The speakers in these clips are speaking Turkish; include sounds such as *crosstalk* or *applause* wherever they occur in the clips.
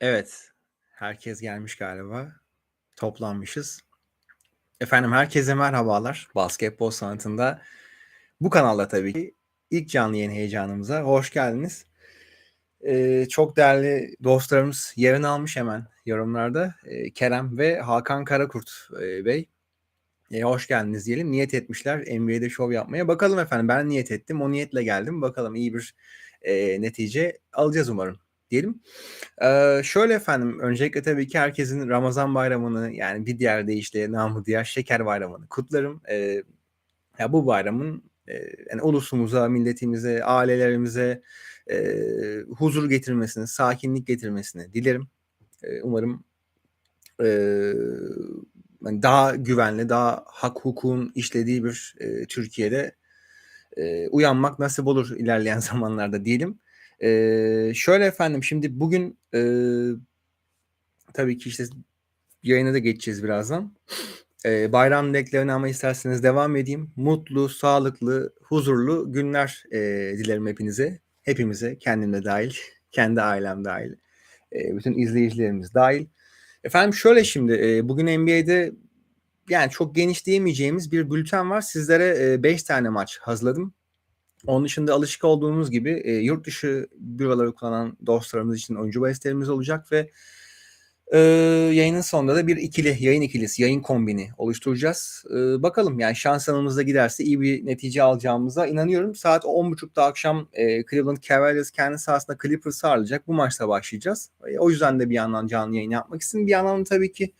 Evet, herkes gelmiş galiba. Toplanmışız. Efendim herkese merhabalar. Basketbol sanatında bu kanalda tabii ki ilk canlı yayın heyecanımıza hoş geldiniz. Ee, çok değerli dostlarımız yerini almış hemen yorumlarda. Ee, Kerem ve Hakan Karakurt e, Bey. E, hoş geldiniz diyelim. Niyet etmişler NBA'de şov yapmaya. Bakalım efendim ben niyet ettim. O niyetle geldim. Bakalım iyi bir e, netice alacağız umarım diyelim. Ee, şöyle efendim, öncelikle tabii ki herkesin Ramazan bayramını yani bir diğer deyişle namı diğer şeker bayramını kutlarım. Ee, ya bu bayramın e, yani ulusumuza, milletimize, ailelerimize e, huzur getirmesini, sakinlik getirmesini dilerim. E, umarım e, daha güvenli, daha hak hukukun işlediği bir e, Türkiye'de e, uyanmak nasip olur ilerleyen *laughs* zamanlarda diyelim. Ee, şöyle efendim şimdi bugün e, tabii ki işte yayına da geçeceğiz birazdan. Ee, bayram dileklerini ama isterseniz devam edeyim. Mutlu, sağlıklı, huzurlu günler e, dilerim hepinize. Hepimize, kendim de dahil, kendi ailem dahil, e, bütün izleyicilerimiz dahil. Efendim şöyle şimdi e, bugün NBA'de yani çok geniş diyemeyeceğimiz bir bülten var. Sizlere 5 e, tane maç hazırladım. Onun dışında alışık olduğumuz gibi e, yurt dışı büroları kullanan dostlarımız için oyuncu bahislerimiz olacak ve e, yayının sonunda da bir ikili, yayın ikilisi, yayın kombini oluşturacağız. E, bakalım yani şans giderse iyi bir netice alacağımıza inanıyorum. Saat 10.30'da akşam e, Cleveland Cavaliers kendi sahasında Clippers'ı ağırlayacak. Bu maçta başlayacağız. E, o yüzden de bir yandan canlı yayın yapmak istedim. Bir yandan tabii ki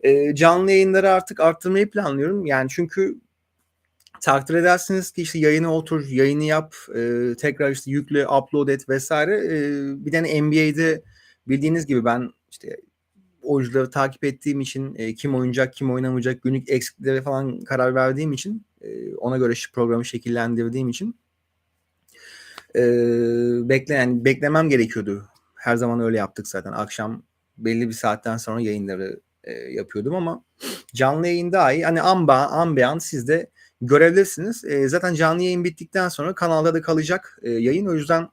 e, canlı yayınları artık arttırmayı planlıyorum. Yani çünkü takdir edersiniz ki işte yayını otur, yayını yap, e, tekrar işte yükle, upload et vesaire. E, bir de NBA'de bildiğiniz gibi ben işte oyuncuları takip ettiğim için e, kim oynayacak, kim oynamayacak, günlük eksikliklere falan karar verdiğim için e, ona göre programı şekillendirdiğim için e, bekle yani beklemem gerekiyordu. Her zaman öyle yaptık zaten. Akşam belli bir saatten sonra yayınları e, yapıyordum ama canlı yayın daha iyi. Hani amba, ambiyan sizde görebilirsiniz. E, zaten canlı yayın bittikten sonra kanalda da kalacak e, yayın. O yüzden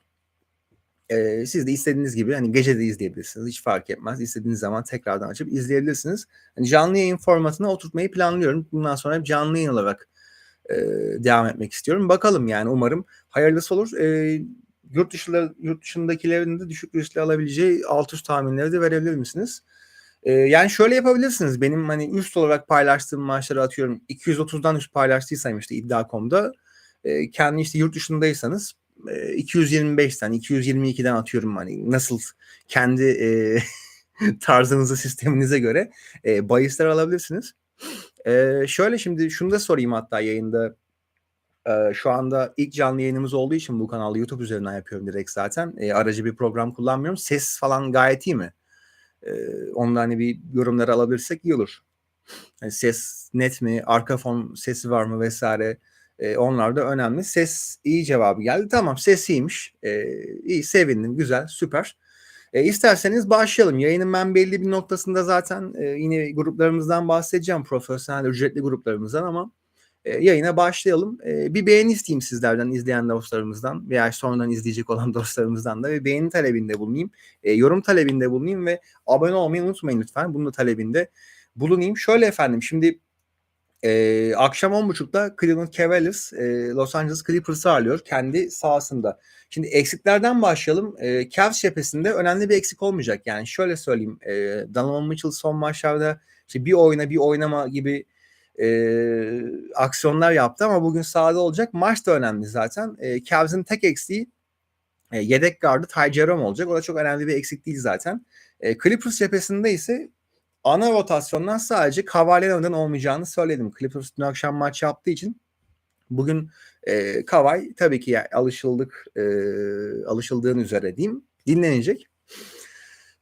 e, siz de istediğiniz gibi hani gece de izleyebilirsiniz. Hiç fark etmez. İstediğiniz zaman tekrardan açıp izleyebilirsiniz. Hani canlı yayın formatına oturtmayı planlıyorum. Bundan sonra canlı yayın olarak e, devam etmek istiyorum. Bakalım yani umarım hayırlısı olur. E, yurt, dışı, yurt dışındakilerin de düşük riskli alabileceği alt üst tahminleri de verebilir misiniz? Yani şöyle yapabilirsiniz. Benim hani üst olarak paylaştığım maaşları atıyorum 230'dan üst paylaştıysam işte iddia.com'da e, kendi işte yurt dışındaysanız e, 225'ten 222'den atıyorum hani nasıl kendi e, *laughs* tarzınızı sisteminize göre e, bahisler alabilirsiniz. E, şöyle şimdi şunu da sorayım hatta yayında e, şu anda ilk canlı yayınımız olduğu için bu kanalı YouTube üzerinden yapıyorum direkt zaten. E, aracı bir program kullanmıyorum. Ses falan gayet iyi mi? E, onunla hani bir yorumları alabilirsek iyi olur. Yani ses net mi, arka fon sesi var mı vesaire e, onlar da önemli. Ses iyi cevabı geldi. Tamam ses iyiymiş. E, iyi sevindim güzel süper. E, isterseniz başlayalım. Yayının ben belli bir noktasında zaten e, yine gruplarımızdan bahsedeceğim. Profesyonel ücretli gruplarımızdan ama e, yayına başlayalım. E, bir beğeni isteyeyim sizlerden, izleyen dostlarımızdan veya sonradan izleyecek olan *laughs* dostlarımızdan da ve beğeni talebinde bulunayım. E, yorum talebinde bulunayım ve abone olmayı unutmayın lütfen. Bunun da talebinde bulunayım. Şöyle efendim şimdi e, akşam 10.30'da Cleveland Cavaliers e, Los Angeles Clippers'ı ağırlıyor kendi sahasında. Şimdi eksiklerden başlayalım. E, Cavs cephesinde önemli bir eksik olmayacak. Yani şöyle söyleyeyim. E, Donovan Mitchell son maçlarda işte bir oyna bir oynama gibi e, aksiyonlar yaptı ama bugün sahada olacak. Maç da önemli zaten. E, Cavs'in tek eksiği e, yedek gardı Ty Jerome olacak. O da çok önemli bir eksik değil zaten. E, Clippers cephesinde ise ana rotasyondan sadece Cavalier'den olmayacağını söyledim. Clippers dün akşam maç yaptığı için bugün e, Kavay tabii ki yani alışıldık e, alışıldığın üzere diyeyim dinlenecek.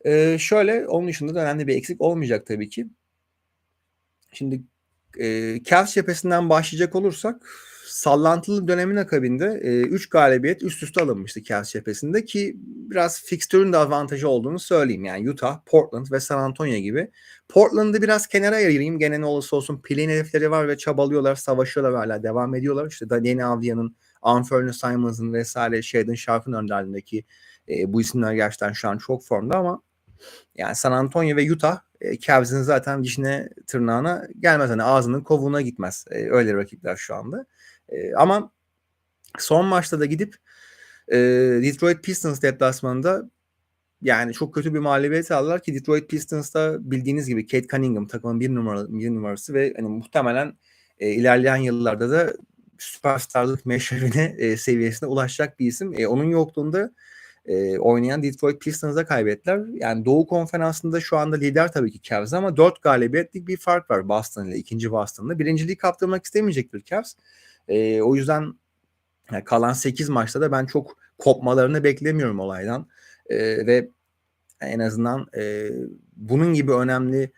E, şöyle onun dışında da önemli bir eksik olmayacak tabii ki. Şimdi e, Cavs cephesinden başlayacak olursak sallantılı dönemin akabinde 3 e, galibiyet üst üste alınmıştı Cavs cephesinde ki biraz fikstürün de avantajı olduğunu söyleyeyim. Yani Utah, Portland ve San Antonio gibi. Portland'ı biraz kenara ayırayım. Gene ne olursa olsun play hedefleri var ve çabalıyorlar, savaşıyorlar hala devam ediyorlar. İşte Daniel Avdia'nın, Anthony Simons'ın vesaire Shaden Sharp'ın önderliğindeki e, bu isimler gerçekten şu an çok formda ama Yani San Antonio ve Utah e, Cavs'in zaten dişine tırnağına gelmez. Hani ağzının kovuğuna gitmez. E, öyle rakipler şu anda. E, ama son maçta da gidip e, Detroit Pistons deplasmanında yani çok kötü bir mağlubiyet aldılar ki Detroit Pistons'ta bildiğiniz gibi Kate Cunningham takımın bir numaralı bir numarası ve hani muhtemelen e, ilerleyen yıllarda da süperstarlık meşrebine e, seviyesine ulaşacak bir isim. E, onun yokluğunda e, oynayan Detroit Pistons'a kaybettiler. Yani Doğu Konferansı'nda şu anda lider tabii ki Cavs ama 4 galibiyetlik bir fark var Boston ile ikinci Boston'la. Birinciliği kaptırmak istemeyecektir Cavs. E, o yüzden yani kalan 8 maçta da ben çok kopmalarını beklemiyorum olaydan. E, ve en azından e, bunun gibi önemli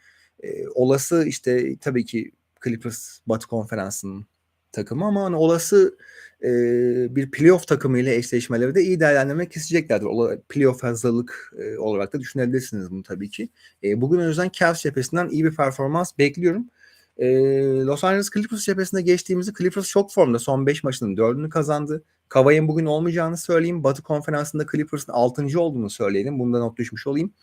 e, olası işte tabii ki Clippers Batı Konferansı'nın takımı ama hani olası e, bir playoff takımı ile eşleşmeleri de iyi değerlendirmek isteyeceklerdir. Ola, playoff hazırlık e, olarak da düşünebilirsiniz bunu tabii ki. E, bugün o yüzden Cavs cephesinden iyi bir performans bekliyorum. E, Los Angeles Clippers cephesinde geçtiğimizde Clippers çok formda. Son 5 maçının 4'ünü kazandı. Kavay'ın bugün olmayacağını söyleyeyim. Batı konferansında Clippers'ın 6. olduğunu söyleyelim. Bunda not düşmüş olayım.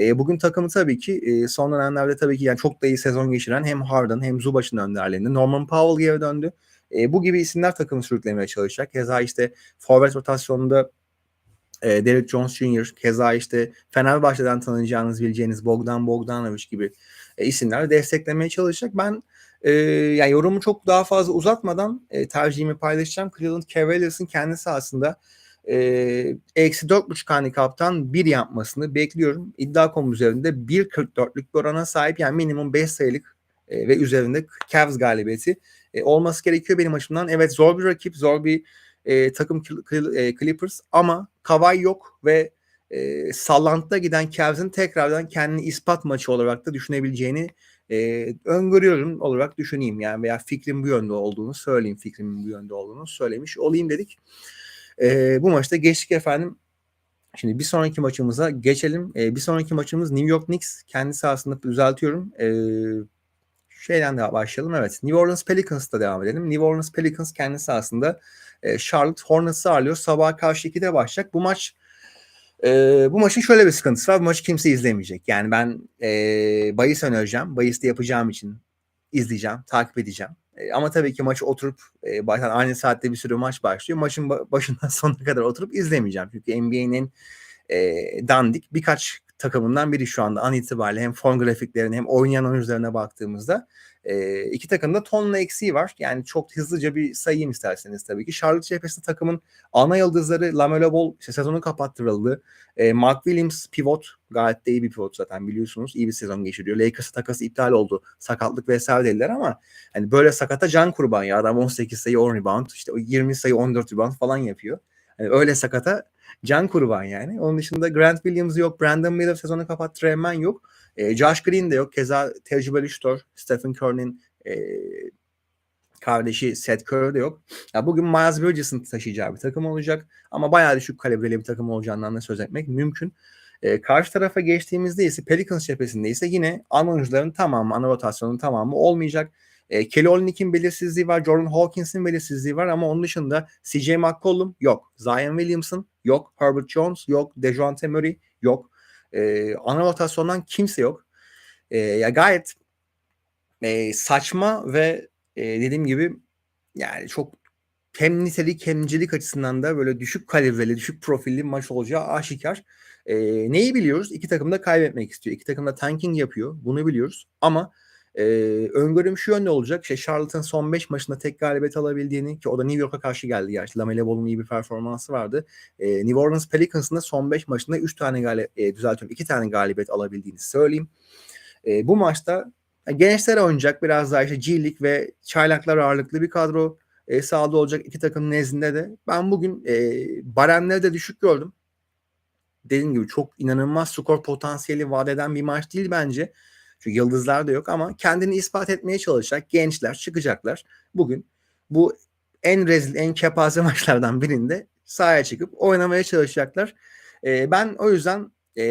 E, bugün takımı tabii ki e, son dönemlerde tabii ki yani çok da iyi sezon geçiren hem Harden hem Zubac'ın önderliğinde. Norman Powell geri döndü. E, bu gibi isimler takımı sürüklemeye çalışacak. Keza işte forvet rotasyonunda e, Derek Jones Jr. Keza işte Fenerbahçe'den tanıyacağınız bileceğiniz Bogdan Bogdanovic gibi e, isimler desteklemeye çalışacak. Ben e, yani yorumu çok daha fazla uzatmadan e, tercihimi paylaşacağım. Cleveland Cavaliers'ın kendisi aslında eksi 4.5 handikaptan 1 yapmasını bekliyorum. İddia.com üzerinde 1.44'lük bir orana sahip yani minimum 5 sayılık e, ve üzerinde Cavs galibiyeti e, olması gerekiyor benim açımdan. Evet zor bir rakip, zor bir e, takım e, Clippers ama Kavay yok ve e, sallantıda giden Cavs'in tekrardan kendini ispat maçı olarak da düşünebileceğini e, öngörüyorum olarak düşüneyim yani veya fikrim bu yönde olduğunu söyleyeyim fikrimin bu yönde olduğunu söylemiş olayım dedik. E, bu maçta geçtik efendim. Şimdi bir sonraki maçımıza geçelim. E, bir sonraki maçımız New York Knicks. Kendi sahasında düzeltiyorum. E, şeyden de başlayalım. Evet. New Orleans Pelicans'ta devam edelim. New Orleans Pelicans kendi sahasında e, Charlotte Hornets'ı ağırlıyor. Sabah karşı 2'de başlayacak. Bu maç e, bu maçın şöyle bir sıkıntısı var. Bu maçı kimse izlemeyecek. Yani ben e, bahis önereceğim. Bahis'te yapacağım için izleyeceğim, takip edeceğim. E, ama tabii ki maçı oturup e, baştan aynı saatte bir sürü maç başlıyor. Maçın başından *laughs* sonuna kadar oturup izlemeyeceğim. Çünkü NBA'nin e, dandik birkaç takımından biri şu anda an itibariyle hem form grafiklerine hem oynayan oyuncularına baktığımızda e, iki takımda tonla eksiği var. Yani çok hızlıca bir sayayım isterseniz tabii ki. Charlotte cephesinde takımın ana yıldızları Lamelo Ball işte sezonu kapattırıldı. E, Mark Williams pivot gayet de iyi bir pivot zaten biliyorsunuz. İyi bir sezon geçiriyor. Lakers takası iptal oldu. Sakatlık vesaire dediler ama hani böyle sakata can kurban ya. Adam 18 sayı 10 rebound işte 20 sayı 14 rebound falan yapıyor. Yani öyle sakata can kurban yani. Onun dışında Grant Williams yok. Brandon Miller sezonu kapattı. Hemen yok. E, Josh Green de yok. Keza tecrübeli şutör Stephen Curry'nin e, kardeşi Seth Curry de yok. Ya bugün Miles Bridges'ın taşıyacağı bir takım olacak. Ama bayağı düşük kalibreli bir takım olacağından da söz etmek mümkün. E, karşı tarafa geçtiğimizde ise Pelicans cephesinde ise yine ana oyuncuların tamamı, ana rotasyonun tamamı olmayacak. E, Kelly Olynyk'in belirsizliği var, Jordan Hawkins'in belirsizliği var ama onun dışında CJ McCollum yok, Zion Williamson yok, Herbert Jones yok, Dejounte Murray yok. E, ana rotasyondan kimse yok. E, ya gayet e, saçma ve e, dediğim gibi yani çok hem nitelik hem nicelik açısından da böyle düşük kalibreli, düşük profilli maç olacağı aşikar. E, neyi biliyoruz? İki takım da kaybetmek istiyor. İki takım da tanking yapıyor. Bunu biliyoruz. Ama e, öngörüm şu yönde olacak. Şey Charlotte'ın son 5 maçında tek galibiyet alabildiğini ki o da New York'a karşı geldi gerçi. Lamelo Ball'un iyi bir performansı vardı. E, New Orleans Pelicans'ın da son 5 maçında 3 tane galibiyet, e, düzeltiyorum 2 tane galibiyet alabildiğini söyleyeyim. E, bu maçta gençler oynayacak biraz daha işte G League ve çaylaklar ağırlıklı bir kadro e, sahada olacak iki takım nezdinde de. Ben bugün e, baremleri de düşük gördüm. Dediğim gibi çok inanılmaz skor potansiyeli vaat eden bir maç değil bence. Çünkü yıldızlar da yok ama kendini ispat etmeye çalışacak gençler çıkacaklar. Bugün bu en rezil, en kepaze *laughs* maçlardan birinde sahaya çıkıp oynamaya çalışacaklar. E, ben o yüzden e,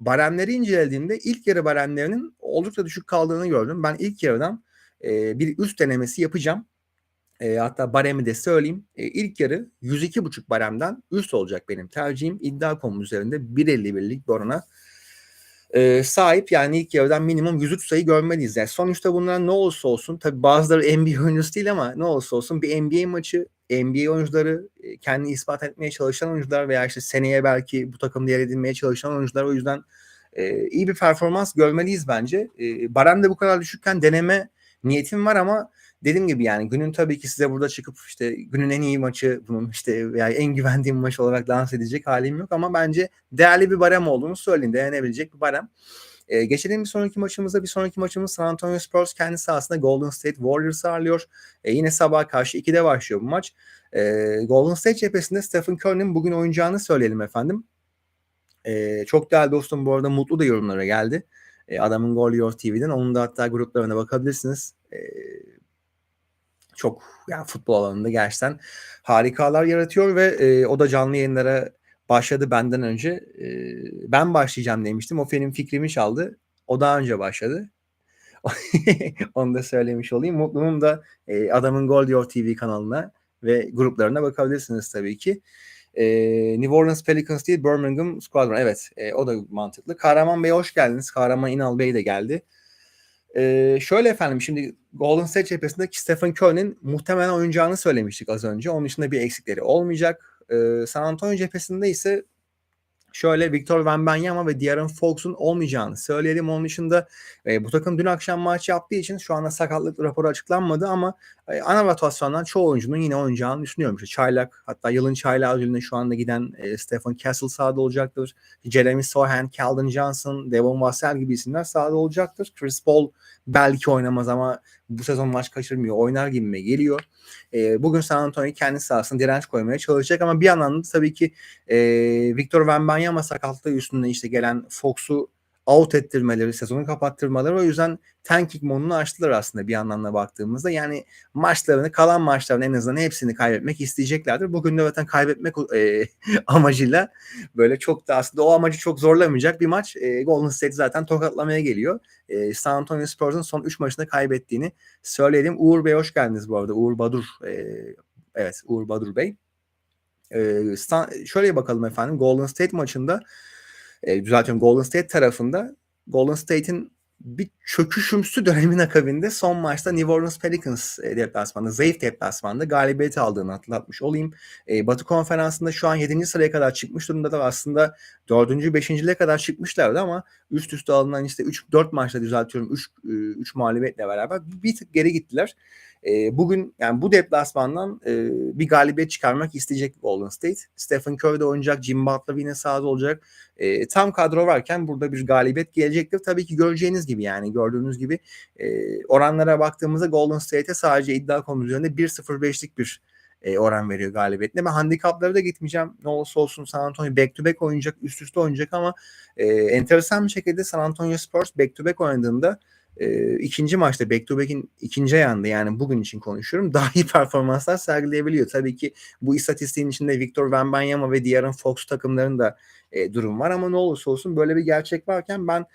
baremleri incelediğimde ilk yarı baremlerinin oldukça düşük kaldığını gördüm. Ben ilk yarıdan e, bir üst denemesi yapacağım. E, hatta baremi de söyleyeyim. E, ilk yarı 102,5 baremden üst olacak benim tercihim. İddia.com üzerinde 1.51'lik bir orana e, sahip. Yani ilk yarıdan minimum 103 sayı görmeliyiz. Yani sonuçta bunlar ne olursa olsun tabi bazıları NBA oyuncusu değil ama ne olursa olsun bir NBA maçı NBA oyuncuları kendini ispat etmeye çalışan oyuncular veya işte seneye belki bu takımda yer edinmeye çalışan oyuncular o yüzden e, iyi bir performans görmeliyiz bence. E, Barem de bu kadar düşükken deneme niyetim var ama dediğim gibi yani günün tabii ki size burada çıkıp işte günün en iyi maçı bunun işte veya en güvendiğim maç olarak lanse edecek halim yok ama bence değerli bir barem olduğunu söyleyeyim. Denenebilecek bir barem. Ee, geçelim bir sonraki maçımıza. Bir sonraki maçımız San Antonio Spurs kendi sahasında Golden State Warriors ağırlıyor. Ee, yine sabah karşı 2'de başlıyor bu maç. Ee, Golden State cephesinde Stephen Curry'nin bugün oynayacağını söyleyelim efendim. Ee, çok değerli dostum bu arada mutlu da yorumlara geldi. Ee, adamın Gol Your TV'den. Onun da hatta gruplarına bakabilirsiniz. Ee, çok yani futbol alanında gerçekten harikalar yaratıyor ve e, o da canlı yayınlara başladı benden önce. E, ben başlayacağım demiştim. O benim fikrimi çaldı. O daha önce başladı. *laughs* Onu da söylemiş olayım. Mutluluğum da e, adamın Gold Your TV kanalına ve gruplarına bakabilirsiniz tabii ki. E, New Orleans Pelicans değil Birmingham Squadron. Evet e, o da mantıklı. Kahraman Bey hoş geldiniz. Kahraman İnal Bey de geldi. Ee, şöyle efendim şimdi Golden State cephesinde Stephen Curry'nin muhtemelen oynayacağını söylemiştik az önce. Onun dışında bir eksikleri olmayacak. Ee, San Antonio cephesinde ise şöyle Victor Wembanyama ve De'Aaron Fox'un olmayacağını söyleyelim. Onun dışında e, bu takım dün akşam maç yaptığı için şu anda sakatlık raporu açıklanmadı ama e, ana rotasyondan çoğu oyuncunun yine oynayacağını düşünüyorum. İşte Çaylak hatta yılın Çaylak ödülüne şu anda giden e, Stephen Castle sahada olacaktır. Jeremy Sohan, Calvin Johnson, Devon Vassell gibi isimler sahada olacaktır. Chris Paul belki oynamaz ama bu sezon maç kaçırmıyor. Oynar gibi mi geliyor. E, bugün San Antonio kendi sahasına direnç koymaya çalışacak ama bir yandan da tabii ki e, Victor Wembanyama sakatlığı üstünde işte gelen Fox'u out ettirmeleri, sezonu kapattırmaları o yüzden tanking modunu açtılar aslında bir anlamda baktığımızda. Yani maçlarını, kalan maçlarını en azından hepsini kaybetmek isteyeceklerdir. Bugün de zaten kaybetmek e, *laughs* amacıyla böyle çok da aslında o amacı çok zorlamayacak bir maç. E, Golden State zaten tokatlamaya geliyor. E, San Antonio Spurs'un son 3 maçında kaybettiğini söyleyelim. Uğur Bey hoş geldiniz bu arada. Uğur Badur. E, evet Uğur Badur Bey. E, şöyle bakalım efendim. Golden State maçında e, Golden State tarafında Golden State'in bir çöküşümsü dönemin akabinde son maçta New Orleans Pelicans e, deplasmanında, zayıf deplasmanda galibiyeti aldığını hatırlatmış olayım. E, Batı konferansında şu an 7. sıraya kadar çıkmış durumda da aslında 4. 5. kadar çıkmışlardı ama üst üste alınan işte 3-4 maçta düzeltiyorum 3, 3 mağlubiyetle beraber bir tık geri gittiler. E, bugün yani bu deplasmandan e, bir galibiyet çıkarmak isteyecek Golden State. Stephen Curry de oynayacak, Jim Butler yine sahada olacak. E, tam kadro varken burada bir galibiyet gelecektir. Tabii ki göreceğiniz gibi yani gördüğünüz gibi e, oranlara baktığımızda Golden State'e sadece iddia konu üzerinde 1-0-5'lik bir e, oran veriyor galibiyetle. Ben handikaplara da gitmeyeceğim. Ne olursa olsun San Antonio back to back oynayacak, üst üste oynayacak ama e, enteresan bir şekilde San Antonio Spurs back to back oynadığında e, ikinci maçta back to back'in ikinci ayağında yani bugün için konuşuyorum daha iyi performanslar sergileyebiliyor. Tabii ki bu istatistiğin içinde Victor Wembanyama ve De'Aaron Fox takımların da e, durum var ama ne olursa olsun böyle bir gerçek varken ben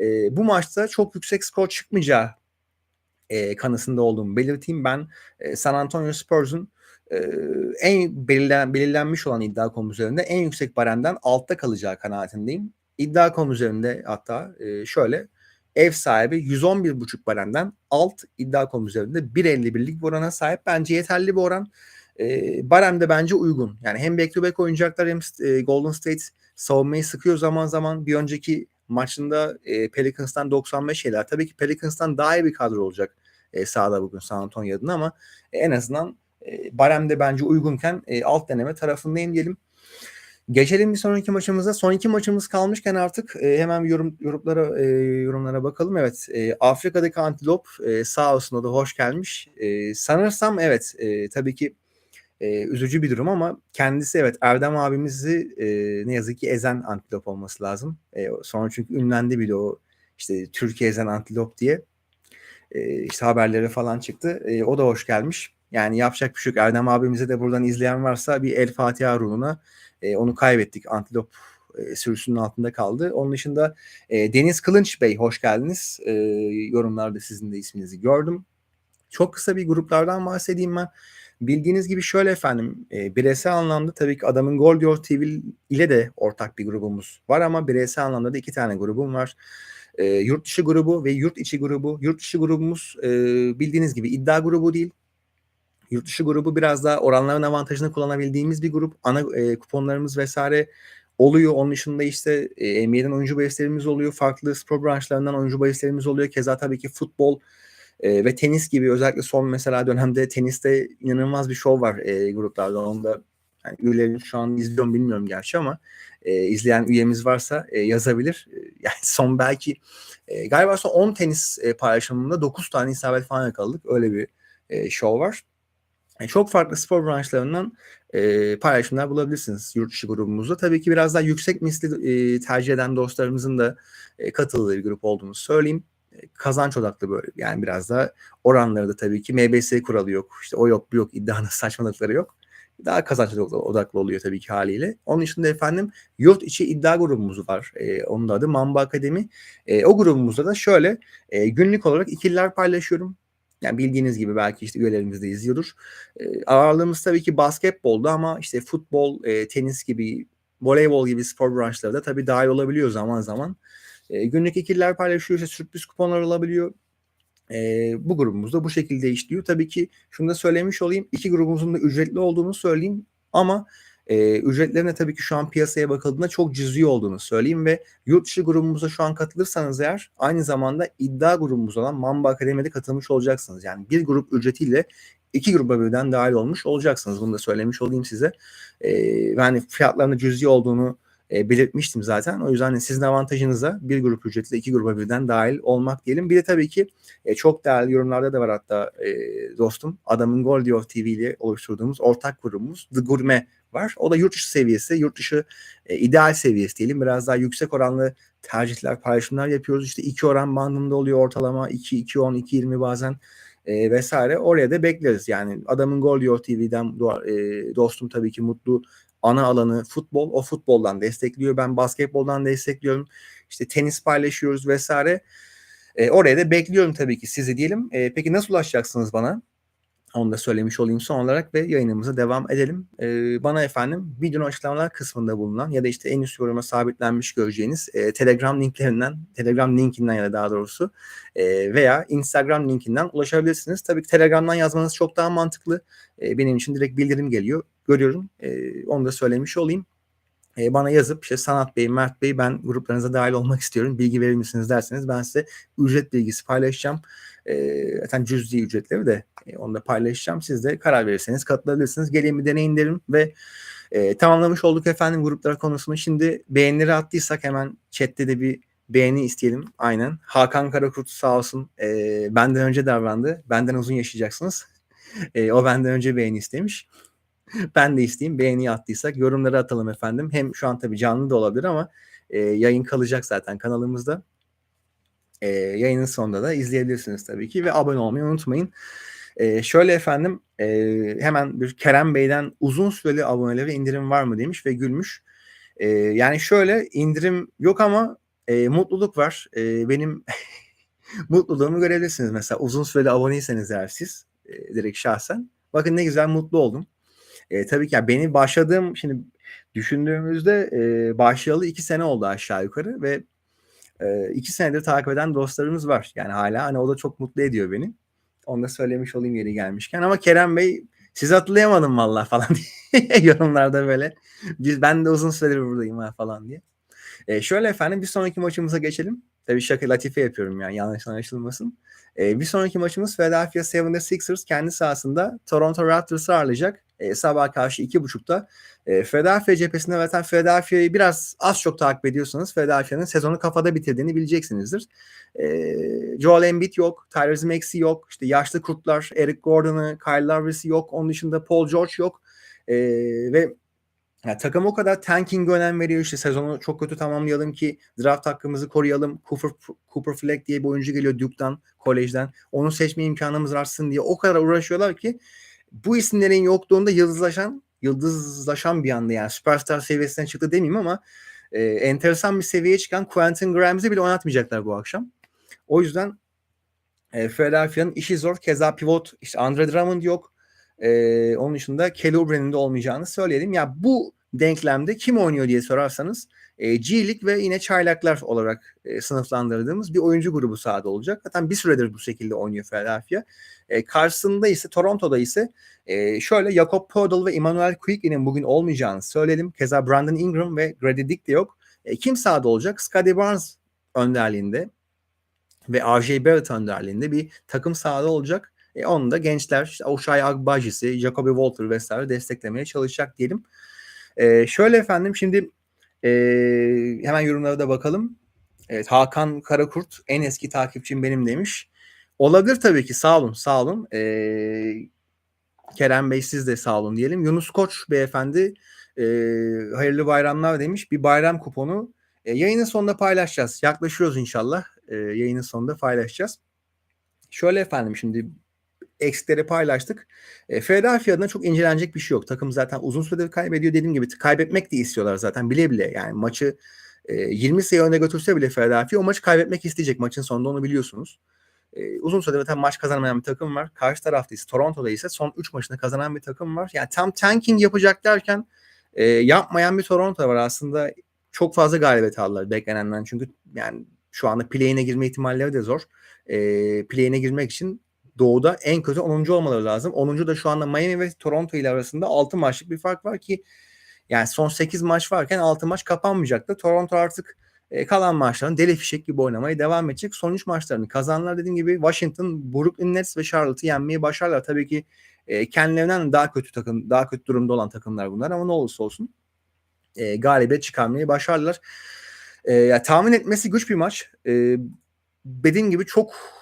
e, bu maçta çok yüksek skor çıkmayacağı e, kanısında olduğumu belirteyim. Ben e, San Antonio Spurs'un e, en belirlen, belirlenmiş olan iddia konu üzerinde en yüksek barenden altta kalacağı kanaatindeyim. İddia konu üzerinde hatta e, şöyle ev sahibi 111,5 baremden alt iddia konu üzerinde 1.51'lik bir orana sahip. Bence yeterli bir oran. E, barem de bence uygun. Yani hem back to back oynayacaklar hem e, Golden State savunmayı sıkıyor zaman zaman. Bir önceki maçında e, Pelicans'tan 95 şeyler. Tabii ki Pelicans'tan daha iyi bir kadro olacak e, sahada bugün San Antonio adına ama e, en azından e, barem de bence uygunken e, alt deneme tarafındayım diyelim. Geçelim bir sonraki maçımıza. Son iki maçımız kalmışken artık e, hemen yorum, yorumlara e, yorumlara bakalım. Evet, e, Afrika'daki Antilop e, sağ olsun o da hoş gelmiş. E, sanırsam evet, e, tabii ki e, üzücü bir durum ama kendisi evet Erdem abimizi e, ne yazık ki ezen Antilop olması lazım. E, sonra çünkü ünlendi bile o işte Türkiye ezen Antilop diye. E, işte haberleri falan çıktı. E, o da hoş gelmiş. Yani yapacak bir şey yok. Erdem abimize de buradan izleyen varsa bir El Fatiha ruhuna e, onu kaybettik. Antilop e, sürüsünün altında kaldı. Onun dışında e, Deniz Kılınç Bey hoş geldiniz. E, yorumlarda sizin de isminizi gördüm. Çok kısa bir gruplardan bahsedeyim ben. Bildiğiniz gibi şöyle efendim, eee, bireysel anlamda tabii ki Adamın Gol Diyor TV ile de ortak bir grubumuz var ama bireysel anlamda da 2 tane grubum var. Eee, yurt dışı grubu ve yurt içi grubu. Yurt dışı grubumuz, eee, bildiğiniz gibi iddia grubu değil. Yurt dışı grubu biraz daha oranların avantajını kullanabildiğimiz bir grup. Ana, eee, kuponlarımız vs. oluyor. Onun dışında, işte, eee, NBA'den oyuncu bahislerimiz oluyor. Farklı spor branşlarından oyuncu bahislerimiz oluyor. Keza tabii ki futbol, eee, ve tenis gibi özellikle son mesela dönemde teniste inanılmaz bir şov var, eee, gruplarda. Onu da hani üyelerimiz şu an izliyor mu bilmiyorum gerçi ama, eee, izleyen üyemiz varsa, eee, yazabilir. Eee, yani son belki, eee, galiba son 10 tenis, eee, paylaşımında 9 tane isabet falan yakaladık. Öyle bir, eee, şov var. Eee, çok farklı spor branşlarından, eee, paylaşımlar bulabilirsiniz yurt dışı grubumuzda. Tabii ki biraz daha yüksek misli, eee, tercih eden dostlarımızın da, eee, katıldığı bir grup olduğunu söyleyeyim. Kazanç odaklı böyle yani biraz daha oranları da tabii ki MBS kuralı yok, işte o yok, bu yok, iddianın *laughs* saçmalıkları yok. Daha kazanç odaklı oluyor tabii ki hâliyle. Onun dışında efendim yurt içi iddia grubumuz var. Eee, onun da adı Mamba Akademi. Eee, o grubumuzda da şöyle, eee, günlük olarak ikililer paylaşıyorum. Yani bildiğiniz gibi belki işte üyelerimiz de izliyordur. Eee, ağırlığımız tabii ki basketbolda ama işte futbol, eee, tenis gibi, voleybol gibi spor branşları da tabii dâhil olabiliyor zaman zaman. Eee, günlük ikililer paylaşıyor, işte sürpriz kuponlar olabiliyor. Eee, bu grubumuz da bu şekilde işliyor. Tabii ki şunu da söylemiş olayım, 2 grubumuzun da ücretli olduğunu söyleyeyim ama, eee, ücretlerin de tabii ki şu an piyasaya bakıldığında çok cüzi olduğunu söyleyeyim ve yurt dışı grubumuza şu an katılırsanız eğer aynı zamanda iddia grubumuz olan Mamba Akademi'ye de katılmış olacaksınız. Yani bir grup ücretiyle 2 gruba birden dâhil olmuş olacaksınız. Bunu da söylemiş olayım size. Eee, ve hani fiyatların da cüzi olduğunu, eee, belirtmiştim zaten. O yüzden hani sizin avantajınıza bir grup ücretiyle 2 gruba birden dâhil olmak diyelim. Bir de tabii ki, eee, çok değerli yorumlarda da var hatta, eee, dostum Adamın Gol Diyor TV ile oluşturduğumuz ortak grubumuz The Gurme var. O da yurt dışı seviyesi, yurt dışı, eee, ideal seviyesi diyelim. Biraz daha yüksek oranlı tercihler, paylaşımlar yapıyoruz. İşte 2 oran bandında oluyor ortalama 2, 2.10, 2.20 bazen, eee, vs. Oraya da bekleriz. Yani Adamın Gol Diyor TV'den eee, dostum tabii ki mutlu. Ana alanı futbol. O futboldan destekliyor. Ben basketboldan destekliyorum. İşte tenis paylaşıyoruz vs. Eee, oraya da bekliyorum tabii ki sizi diyelim. Eee, peki nasıl ulaşacaksınız bana? Onu da söylemiş olayım son olarak ve yayınımıza devam edelim. Eee, bana efendim videonun açıklamalar kısmında bulunan ya da işte en üst yoruma sabitlenmiş göreceğiniz, eee, Telegram linklerinden, Telegram linkinden ya da daha doğrusu, eee, veya Instagram linkinden ulaşabilirsiniz. Tabii ki Telegram'dan yazmanız çok daha mantıklı. Eee, benim için direkt bildirim geliyor, görüyorum. Eee, onu da söylemiş olayım. Eee, bana yazıp işte Sanat Bey, Mert Bey ben gruplarınıza dâhil olmak istiyorum, bilgi verir misiniz derseniz ben size ücret bilgisi paylaşacağım. Eee, zaten cüzi ücretleri de, eee, onu da paylaşacağım. Siz de karar verirseniz katılabilirsiniz. Gelin bir deneyin derim ve, eee, tamamlamış olduk efendim gruplar konusunu. Şimdi beğenileri attıysak hemen chat'te de bir beğeni isteyelim. Aynen. Hakan Karakurt sağ olsun, eee, benden önce davrandı. Benden uzun yaşayacaksınız. Eee, o benden önce beğeni istemiş. Ben de isteyeyim. Beğeniyi attıysak yorumlara atalım efendim. Hem şu an tabii canlı da olabilir ama, eee, yayın kalacak zaten kanalımızda. Eee, yayının sonunda da izleyebilirsiniz tabii ki ve abone olmayı unutmayın. Eee, şöyle efendim, eee, hemen bir Kerem Bey'den uzun süreli abonelere indirim var mı demiş ve gülmüş. Eee, yani şöyle indirim yok ama, eee, mutluluk var. Eee, benim *laughs* mutluluğumu görebilirsiniz mesela uzun süreli aboneyseniz eğer siz, eee, direkt şahsen. Bakın ne güzel mutlu oldum. Eee, tabii ki ya benim başladığım şimdi düşündüğümüzde, eee, başlayalı 2 sene oldu aşağı yukarı ve, eee, 2 senedir takip eden dostlarımız var. Yani hâlâ hani o da çok mutlu ediyor beni. Onu da söylemiş olayım yeri gelmişken ama Kerem Bey sizi hatırlayamadım valla *laughs* falan diye yorumlarda böyle. Biz ben de uzun süredir buradayım ha falan diye. Eee, şöyle efendim bir sonraki maçımıza geçelim. Tabii şaka latife yapıyorum yani yanlış anlaşılmasın. Eee, bir sonraki maçımız Philadelphia 76ers kendi sahasında Toronto Raptors'ı ağırlayacak. Eee, sabah karşı 2.30'da. Eee, Philadelphia cephesinde zaten Philadelphia'yı biraz az çok takip ediyorsanız Philadelphia'nın sezonu kafada bitirdiğini bileceksinizdir. Eee, Joel Embiid yok, Tyrese Maxey yok, işte yaşlı kurtlar Eric Gordon'ı, Kyle Lowry'si yok. Onun dışında Paul George yok. Eee, ve ya takım o kadar tanking'e önem veriyor. İşte sezonu çok kötü tamamlayalım ki draft hakkımızı koruyalım. Cooper Cooper Fleck diye bir oyuncu geliyor Duke'dan, kolejden. Onu seçme imkânımız artsın diye o kadar uğraşıyorlar ki bu isimlerin yokluğunda yıldızlaşan yıldızlaşan bir anda yani süperstar seviyesine çıktı demeyeyim ama, eee, enteresan bir seviyeye çıkan Quentin Grimes'i bile oynatmayacaklar bu akşam. O yüzden, eee, Philadelphia'nın işi zor. Keza pivot işte Andre Drummond yok. Ee, onun dışında Kelly Oubre'nin de olmayacağını söyleyelim. Ya bu denklemde kim oynuyor diye sorarsanız e, G League ve yine çaylaklar olarak e, sınıflandırdığımız bir oyuncu grubu sahada olacak. Zaten bir süredir bu şekilde oynuyor Philadelphia. E, karşısında ise Toronto'da ise e, şöyle Jakob Poeltl ve Emmanuel Quickly'nin bugün olmayacağını söyleyelim. Keza Brandon Ingram ve Grady Dick de yok. E, kim sahada olacak? Scottie Barnes önderliğinde ve RJ Barrett önderliğinde bir takım sahada olacak. E, onu da gençler işte Oshai Agbajisi, Jacoby Walter vesaire desteklemeye çalışacak diyelim. E, şöyle efendim şimdi e, hemen yorumlara da bakalım. Evet Hakan Karakurt en eski takipçim benim demiş. Olabilir tabii ki sağ olun sağ olun. E, Kerem Bey siz de sağ olun diyelim. Yunus Koç beyefendi e, hayırlı bayramlar demiş. Bir bayram kuponu e, yayının sonunda paylaşacağız. Yaklaşıyoruz inşallah. E, yayının sonunda paylaşacağız. Şöyle efendim şimdi eksikleri paylaştık. E, Philadelphia adına çok incelenecek bir şey yok. Takım zaten uzun süredir kaybediyor. Dediğim gibi kaybetmek de istiyorlar zaten bile bile. Yani maçı e, 20 sayı önde götürse bile Philadelphia o maçı kaybetmek isteyecek maçın sonunda onu biliyorsunuz. E, uzun süredir zaten maç kazanamayan bir takım var. Karşı tarafta ise Toronto'da ise son 3 maçını kazanan bir takım var. Yani tam tanking yapacak derken e, yapmayan bir Toronto var. Aslında çok fazla galibiyet aldılar beklenenden. Çünkü yani şu anda play'ine girme ihtimalleri de zor. E, play'ine girmek için doğuda en kötü 10. olmaları lazım. 10. da şu anda Miami ve Toronto ile arasında 6 maçlık bir fark var ki yani son 8 maç varken 6 maç kapanmayacaktı. Toronto artık e, kalan maçlarını deli fişek gibi oynamaya devam edecek. Son 3 maçlarını kazanlar dediğim gibi Washington, Brooklyn Nets ve Charlotte'ı yenmeyi başarlar. Tabii ki e, kendilerinden daha kötü takım, daha kötü durumda olan takımlar bunlar ama ne olursa olsun e, galibiyet çıkarmayı başardılar. E, ya, tahmin etmesi güç bir maç. E, dediğim gibi çok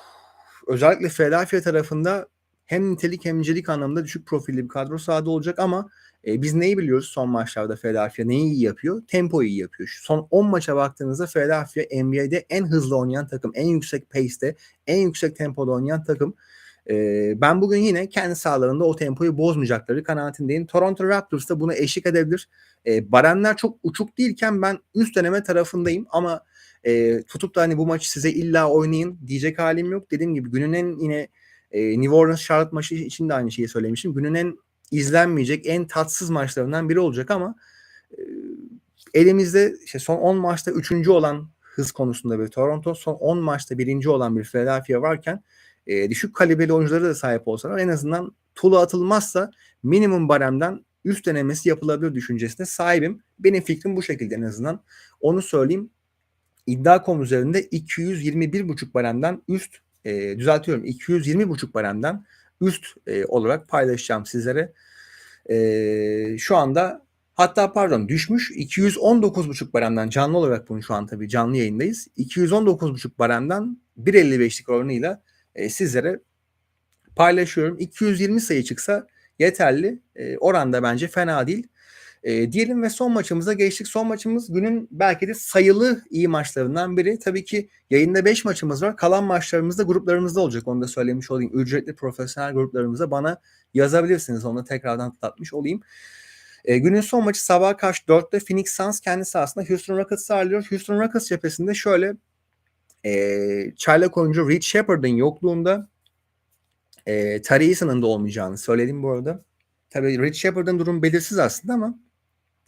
özellikle Philadelphia tarafında hem nitelik hem nicelik anlamında düşük profilli bir kadro sahada olacak ama e, biz neyi biliyoruz son maçlarda Philadelphia neyi iyi yapıyor? Tempoyu iyi yapıyor. Şu son 10 maça baktığınızda Philadelphia NBA'de en hızlı oynayan takım, en yüksek pace'te, en yüksek tempoda oynayan takım. E, ben bugün yine kendi sahalarında o tempoyu bozmayacakları kanaatindeyim. Toronto Raptors da buna eşlik edebilir. E, baremler çok uçuk değilken ben üst deneme tarafındayım ama e, tutup da hani bu maçı size illa oynayın diyecek halim yok. Dediğim gibi günün en yine e, New Orleans Charlotte maçı için de aynı şeyi söylemişim. Günün en izlenmeyecek en tatsız maçlarından biri olacak ama e, elimizde işte son 10 maçta 3. olan hız konusunda bir Toronto, son 10 maçta 1. olan bir Philadelphia varken e, düşük kalibreli oyuncuları da sahip olsalar en azından tulu atılmazsa minimum baremden üst denemesi yapılabilir düşüncesine sahibim. Benim fikrim bu şekilde en azından. Onu söyleyeyim. İddia.com üzerinde 221,5 baremden üst e, düzeltiyorum 220,5 baremden üst e, olarak paylaşacağım sizlere. E, şu anda hatta pardon düşmüş 219,5 baremden canlı olarak bunu şu an tabii canlı yayındayız. 219,5 baremden 1.55'lik oranıyla e, sizlere paylaşıyorum. 220 sayı çıksa yeterli. E, oranda bence fena değil. E, diyelim ve son maçımıza geçtik. Son maçımız günün belki de sayılı iyi maçlarından biri. Tabii ki yayında 5 maçımız var. Kalan maçlarımız da gruplarımızda olacak. Onu da söylemiş olayım. Ücretli profesyonel gruplarımıza bana yazabilirsiniz. Onu da tekrardan hatırlatmış olayım. E, günün son maçı sabah karşı 4'te Phoenix Suns kendi sahasında Houston Rockets'ı ağırlıyor. Houston Rockets cephesinde şöyle e, çaylak oyuncu Reed Shepard'ın yokluğunda e, Tari da olmayacağını söyledim bu arada. Tabii Reed Shepard'ın durum belirsiz aslında ama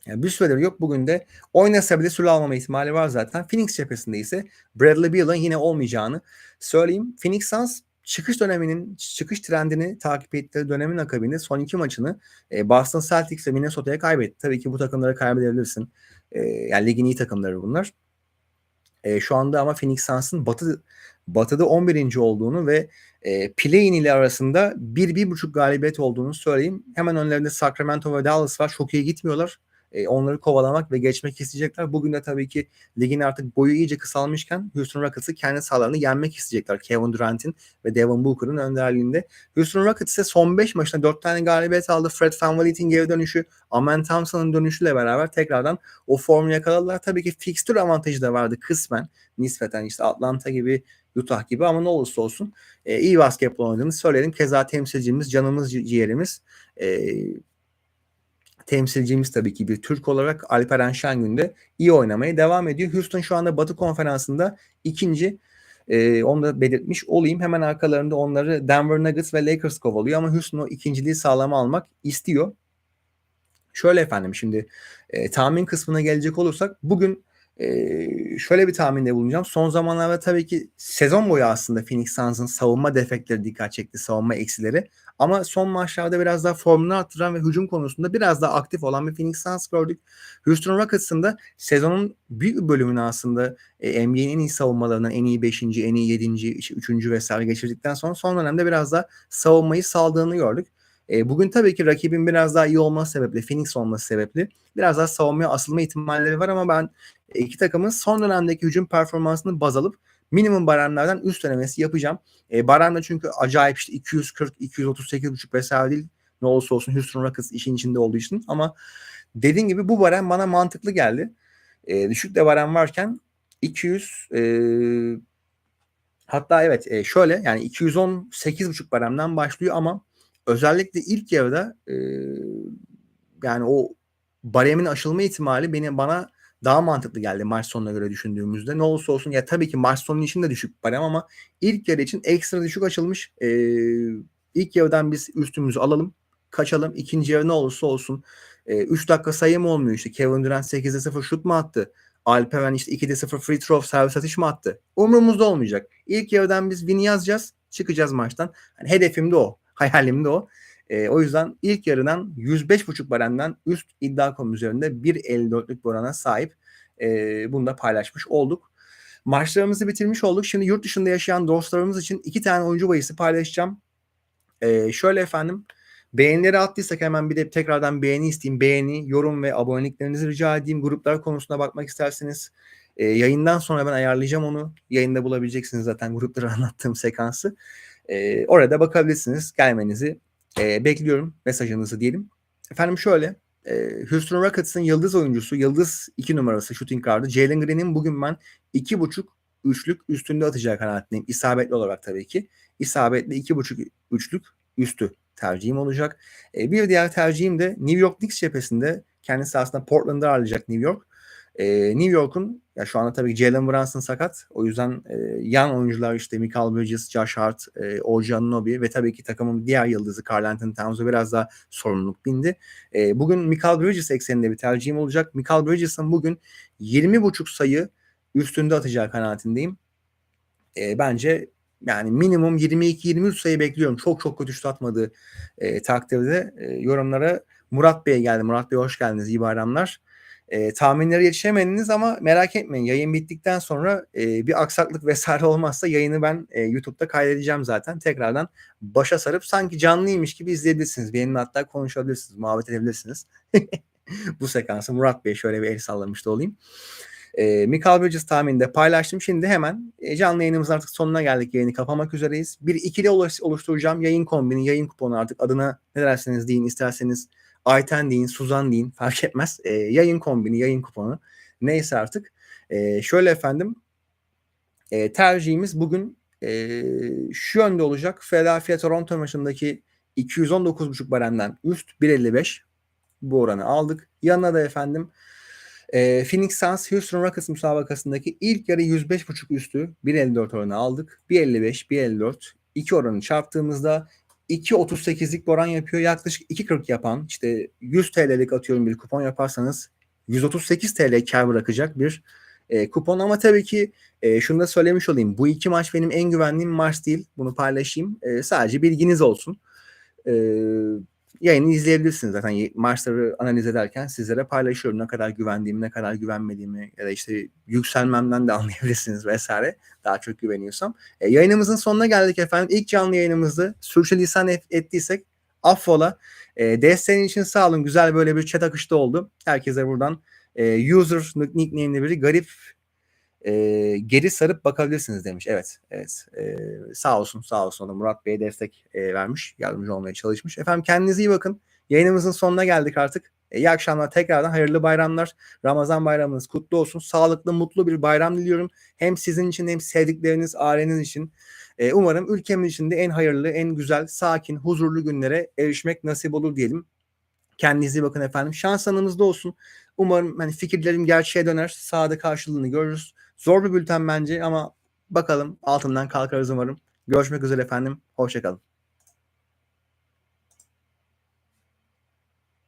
yani bir süredir yok. Bugün de oynasa bile süre almama ihtimali var zaten. Phoenix cephesinde ise Bradley Beal'ın yine olmayacağını söyleyeyim. Phoenix Suns çıkış döneminin, çıkış trendini takip ettiği dönemin akabinde son iki maçını e, Boston Celtics ve Minnesota'ya kaybetti. Tabii ki bu takımları kaybedebilirsin. E, yani ligin iyi takımları bunlar. E, şu anda ama Phoenix Suns'ın batı batıda 11. olduğunu ve e, play-in ile arasında 1-1,5 galibiyet olduğunu söyleyeyim. Hemen önlerinde Sacramento ve Dallas var. Çok iyi gitmiyorlar e, onları kovalamak ve geçmek isteyecekler. Bugün de tabii ki ligin artık boyu iyice kısalmışken Houston Rockets'ı kendi sahalarını yenmek isteyecekler. Kevin Durant'in ve Devin Booker'ın önderliğinde. Houston Rockets ise son 5 maçta 4 tane galibiyet aldı. Fred VanVleet'in geri dönüşü, Amen Thompson'ın dönüşüyle beraber tekrardan o formu yakaladılar. Tabii ki fixture avantajı da vardı kısmen. Nispeten işte Atlanta gibi Utah gibi ama ne olursa olsun e, iyi basketbol oynadığını söyleyelim. Keza temsilcimiz, canımız, ciğerimiz e, temsilcimiz tabii ki bir Türk olarak Alperen Şengün de iyi oynamaya devam ediyor. Houston şu anda Batı Konferansı'nda ikinci. E, onu da belirtmiş olayım. Hemen arkalarında onları Denver Nuggets ve Lakers kovalıyor ama Houston o ikinciliği sağlama almak istiyor. Şöyle efendim şimdi e, tahmin kısmına gelecek olursak bugün e, şöyle bir tahminde bulunacağım. Son zamanlarda tabii ki sezon boyu aslında Phoenix Suns'ın savunma defekleri dikkat çekti, savunma eksileri. Ama son maçlarda biraz daha formunu arttıran ve hücum konusunda biraz daha aktif olan bir Phoenix Suns gördük. Houston Rockets'ın da sezonun büyük bir bölümünü aslında e, NBA'nin en iyi savunmalarından en iyi 5. en iyi 7. 3. vesaire geçirdikten sonra son dönemde biraz da savunmayı saldığını gördük. E, bugün tabii ki rakibin biraz daha iyi olması sebeple, Phoenix olması sebeple biraz daha savunmaya asılma ihtimalleri var ama ben iki takımın son dönemdeki hücum performansını baz alıp minimum baremlerden üst denemesi yapacağım. E, barem de çünkü acayip işte 240, 238,5 vesaire değil. Ne olursa olsun Houston Rockets işin içinde olduğu için ama dediğim gibi bu barem bana mantıklı geldi. E, düşük de barem varken 200 e, hatta evet e, şöyle yani 218,5 baremden başlıyor ama özellikle ilk yarıda e, yani o baremin aşılma ihtimali beni bana daha mantıklı geldi maç sonuna göre düşündüğümüzde. Ne olursa olsun ya tabii ki maç sonu için de düşük barem ama ilk yarı için ekstra düşük açılmış. Ee, ilk yarıdan biz üstümüzü alalım, kaçalım. İkinci yarı ne olursa olsun. 3 ee, dakika sayı mı olmuyor işte. Kevin Durant 8'de 0 şut mu attı? Alperen işte 2'de 0 free throw servis atış mı attı? Umurumuzda olmayacak. İlk yarıdan biz win yazacağız. Çıkacağız maçtan. Yani hedefim de o. Hayalim de o. E, o yüzden ilk yarıdan 105.5 baremden üst iddia.com üzerinde 1.54'lük bir orana sahip. E, bunu da paylaşmış olduk. Maçlarımızı bitirmiş olduk. Şimdi yurt dışında yaşayan dostlarımız için iki tane oyuncu bayısı paylaşacağım. E, şöyle efendim. Beğenileri attıysak hemen bir de tekrardan beğeni isteyeyim. Beğeni, yorum ve aboneliklerinizi rica edeyim. Gruplar konusuna bakmak isterseniz e, yayından sonra ben ayarlayacağım onu. Yayında bulabileceksiniz zaten grupları *laughs* anlattığım sekansı. E, orada bakabilirsiniz. Gelmenizi e, bekliyorum mesajınızı diyelim. Efendim şöyle. E, Houston Rockets'ın yıldız oyuncusu, yıldız 2 numarası shooting guard'ı Jalen Green'in bugün ben 2.5 üçlük üstünde atacağı kanaatindeyim. İsabetli olarak tabii ki. İsabetli 2.5 üçlük üstü tercihim olacak. E, bir diğer tercihim de New York Knicks cephesinde kendisi aslında Portland'da ağırlayacak New York. E, New York'un ya şu anda tabii Jalen Brunson sakat. O yüzden e, yan oyuncular işte Michael Bridges, Josh Hart, e, OG Anunoby ve tabii ki takımın diğer yıldızı Carl Anthony Towns'a biraz daha sorumluluk bindi. E, bugün Michael Bridges ekseninde bir tercihim olacak. Michael Bridges'ın bugün 20.5 sayı üstünde atacağı kanaatindeyim. E, bence yani minimum 22-23 sayı bekliyorum. Çok çok kötü şut atmadığı e, takdirde e, yorumlara Murat Bey geldi. Murat Bey hoş geldiniz. İyi bayramlar. E, tahminlere yetişemediniz ama merak etmeyin. Yayın bittikten sonra e, bir aksaklık vesaire olmazsa yayını ben e, YouTube'da kaydedeceğim zaten. Tekrardan başa sarıp sanki canlıymış gibi izleyebilirsiniz. Benimle hatta konuşabilirsiniz, muhabbet edebilirsiniz. *laughs* Bu sekansı Murat Bey şöyle bir el sallamış da olayım. E, Michael Bridges tahmininde paylaştım. Şimdi hemen e, canlı yayınımızın artık sonuna geldik. Yayını kapamak üzereyiz. Bir ikili oluşturacağım. Yayın kombini, yayın kuponu artık adına ne derseniz deyin isterseniz Ayten deyin, Suzan deyin fark etmez. E, yayın kombini, yayın kuponu neyse artık. E, şöyle efendim e, tercihimiz bugün e, şu yönde olacak. Philadelphia Toronto maçındaki 219.5 baremden üst 1.55 bu oranı aldık. Yanına da efendim e, Phoenix Suns Houston Rockets müsabakasındaki ilk yarı 105.5 üstü 1.54 oranı aldık. 1.55, 1.54 iki oranı çarptığımızda 2.38'lik bir oran yapıyor. Yaklaşık 2.40 yapan işte 100 TL'lik atıyorum bir kupon yaparsanız 138 TL kar bırakacak bir e, kupon ama tabii ki e, şunu da söylemiş olayım. Bu iki maç benim en güvendiğim maç değil. Bunu paylaşayım. E, sadece bilginiz olsun. E, yayını izleyebilirsiniz zaten maçları analiz ederken sizlere paylaşıyorum ne kadar güvendiğimi, ne kadar güvenmediğimi ya da işte yükselmemden de *laughs* anlayabilirsiniz vesaire daha çok güveniyorsam. E, yayınımızın sonuna geldik efendim. İlk canlı yayınımızdı. Sürçülisan ettiysek affola. E, desteğin için sağ olun. Güzel böyle bir chat akışta oldu. Herkese buradan e, user nickname'li biri garip e, geri sarıp bakabilirsiniz demiş. Evet, evet. E, sağ olsun, sağ olsun. Murat Bey destek e, vermiş, yardımcı olmaya çalışmış. Efendim kendinize iyi bakın. Yayınımızın sonuna geldik artık. E, iyi akşamlar. Tekrardan hayırlı bayramlar. Ramazan bayramınız kutlu olsun. Sağlıklı, mutlu bir bayram diliyorum. Hem sizin için hem sevdikleriniz, aileniz için. E, umarım ülkemiz için de en hayırlı, en güzel, sakin, huzurlu günlere erişmek nasip olur diyelim. Kendinize iyi bakın efendim. Şans anımızda olsun. Umarım hani fikirlerim gerçeğe döner. Sağda karşılığını görürüz. Zor bir bülten bence ama Bakalım altından kalkarız umarım. Görüşmek üzere efendim. Hoşçakalın.